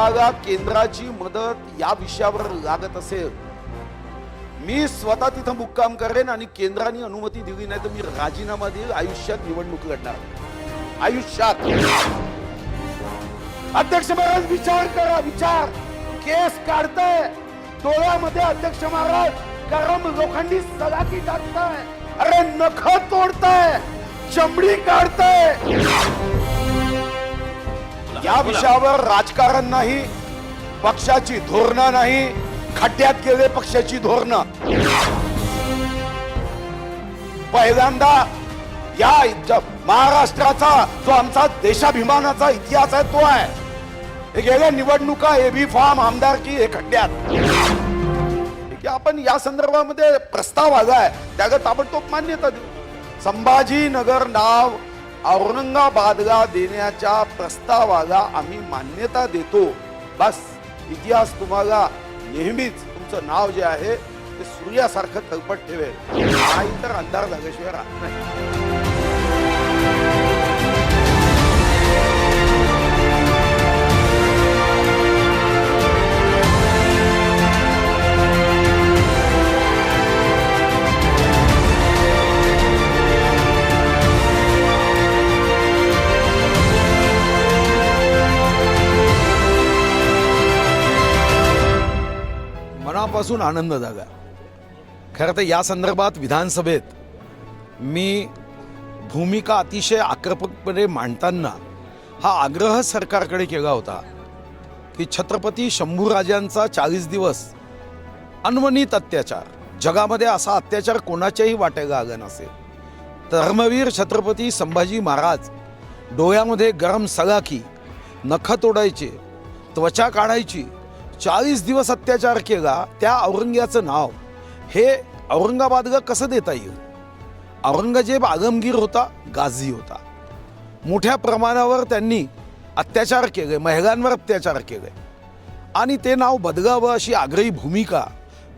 तुम्हाला केंद्राची मदत या विषयावर लागत असेल. मी स्वतः तिथं मुक्काम करेन आणि केंद्राने अनुमती दिली नाही तर मी राजीनामा देईल आयुष्यात निवडणूक लढणार. आयुष्यात. अध्यक्ष महाराज विचार करा विचार. केस काढताय. डोळ्यामध्ये अध्यक्ष महाराज गरम लोखंडी सलाकी टाकताय. अरे नख तोडताय. चमडी काढताय. या विषयावर राजकारण नाही पक्षाची धोरणं नाही खड्ड्यात गेले पक्षाची धोरणं. पहिल्यांदा या ज- महाराष्ट्राचा जो आमचा देशाभिमानाचा इतिहास आहे तो आहे. हे गेल्या निवडणुका एबी फॉर्म आमदारकी हे खड्ड्यात. की आपण या संदर्भामध्ये प्रस्ताव आलाय. त्याला ताबडतोब मान्यता देऊ. संभाजीनगर नाव औरंगाबादला देण्याच्या प्रस्तावाला आम्ही मान्यता देतो. बस इतिहास तुम्हाला नेहमीच तुमचं नाव जे आहे ते सूर्यासारखं थलपट ठेवेल. हा इतर अंधार झाल्याशिवाय राहत नाही. मनापासून आनंद झाला खरं तर या संदर्भात विधानसभेत मी भूमिका अतिशय आक्रमकपणे मांडताना हा आग्रह सरकारकडे केला होता की छत्रपती शंभूराजांचा चाळीस दिवस अन्वनीत अत्याचार जगामध्ये असा अत्याचार कोणाच्याही वाटेला आला नसेल धर्मवीर छत्रपती संभाजी महाराज डोळ्यामध्ये गरम सलाखी नख तोडायचे त्वचा काढायची चाळीस दिवस अत्याचार केला त्या औरंग्याचं नाव. हे औरंगाबादला कसं देता येईल? औरंगजेब आगमगीर होता गाझी होता. मोठ्या प्रमाणावर त्यांनी अत्याचार केले महिलांवर अत्याचार केले. आणि ते नाव बदलावं अशी आग्रही भूमिका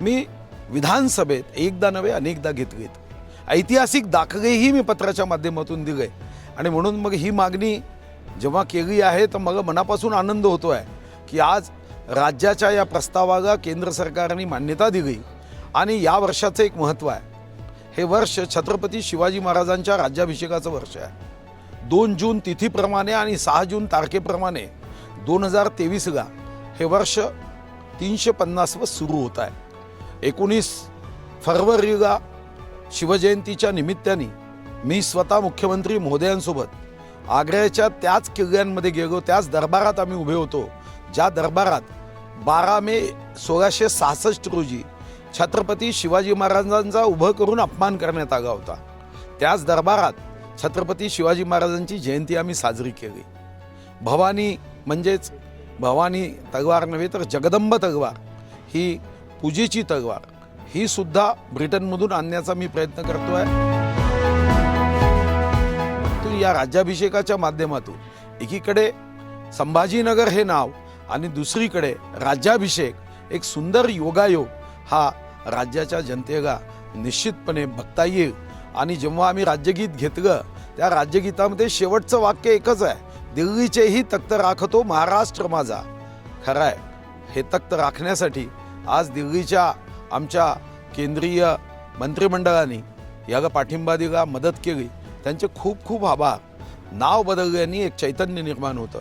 मी विधानसभेत एकदा नव्हे अनेकदा घेतलीत ऐतिहासिक दाखलेही मी पत्राच्या माध्यमातून दिले. आणि म्हणून मग ही मागणी जेव्हा केली आहे तर मला मनापासून आनंद होतो आहे की आज राज्याच्या या प्रस्तावाला केंद्र सरकारने मान्यता दिली. आणि या वर्षाचं एक महत्त्व आहे. हे वर्ष छत्रपती शिवाजी महाराजांच्या राज्याभिषेकाचं वर्ष आहे. दोन जून तिथीप्रमाणे आणि सहा जून तारखेप्रमाणे दोन हजार तेवीसला हे वर्ष तीनशे पन्नासवं सुरू होत आहे. एकोणीस फरवरीला शिवजयंतीच्या निमित्ताने मी स्वतः मुख्यमंत्री महोदयांसोबत आग्र्याच्या त्याच किल्ल्यांमध्ये गेलो त्याच दरबारात आम्ही उभे होतो ज्या दरबारात बारा मे सोळाशे सहासष्ट रोजी छत्रपती शिवाजी महाराजांचा उभं करून अपमान करण्यात आला होता. त्याच दरबारात छत्रपती शिवाजी महाराजांची जयंती आम्ही साजरी केली. भवानी म्हणजेच भवानी तलवार नव्हे तर जगदंब तलवार ही पूजेची तलवार. ही सुद्धा ब्रिटनमधून आणण्याचा मी प्रयत्न करतो आहे या राज्याभिषेकाच्या माध्यमातून एकीकडे संभाजीनगर हे नाव आणि दुसरीकडे राज्याभिषेक एक सुंदर योगायोग हा राज्याच्या जनतेला निश्चितपणे बघता येईल. आणि जेव्हा आम्ही राज्यगीत घेतलं त्या राज्यगीतामध्ये शेवटचं वाक्य एकच आहे दिल्लीचेही तक्त राखतो महाराष्ट्र माझा. खरं आहे हे तक्त राखण्यासाठी आज दिल्लीच्या आमच्या केंद्रीय मंत्रिमंडळाने याला पाठिंबा दिला मदत केली. त्यांचे खूप खूप आभार. नाव बदलल्याने एक चैतन्य निर्माण होतं.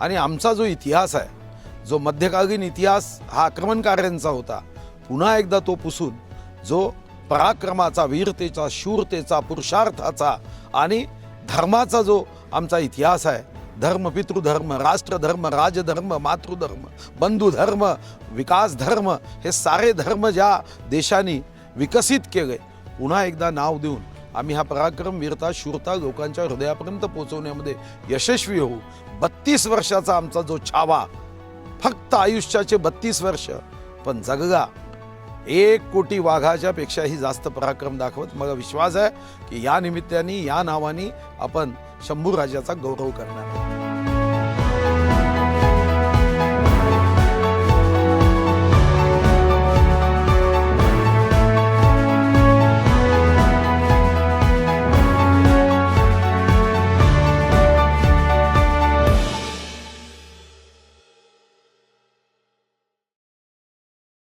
आणि आमचा जो इतिहास आहे जो मध्यकालीन इतिहास हा आक्रमणकार्यांचा होता पुन्हा एकदा तो पुसून जो पराक्रमाचा वीरतेचा शूरतेचा पुरुषार्थाचा आणि धर्माचा जो आमचा इतिहास आहे धर्म पितृधर्म राष्ट्रधर्म राजधर्म मातृधर्म बंधुधर्म विकास धर्म हे सारे धर्म ज्या देशांनी विकसित केले पुन्हा एकदा नाव देऊन आम्ही हा पराक्रम वीरता शूरता लोकांच्या हृदयापर्यंत पोहोचवण्यामध्ये यशस्वी होऊ. बत्तीस वर्षाचा आमचा जो छावा फक्त आयुष्याचे बत्तीस वर्ष. पण जगगा एक कोटी वाघाच्या पेक्षाही जास्त पराक्रम दाखवत मला विश्वास आहे की या निमित्ताने या नावाने आपण शंभू राजाचा गौरव करणार आहोत.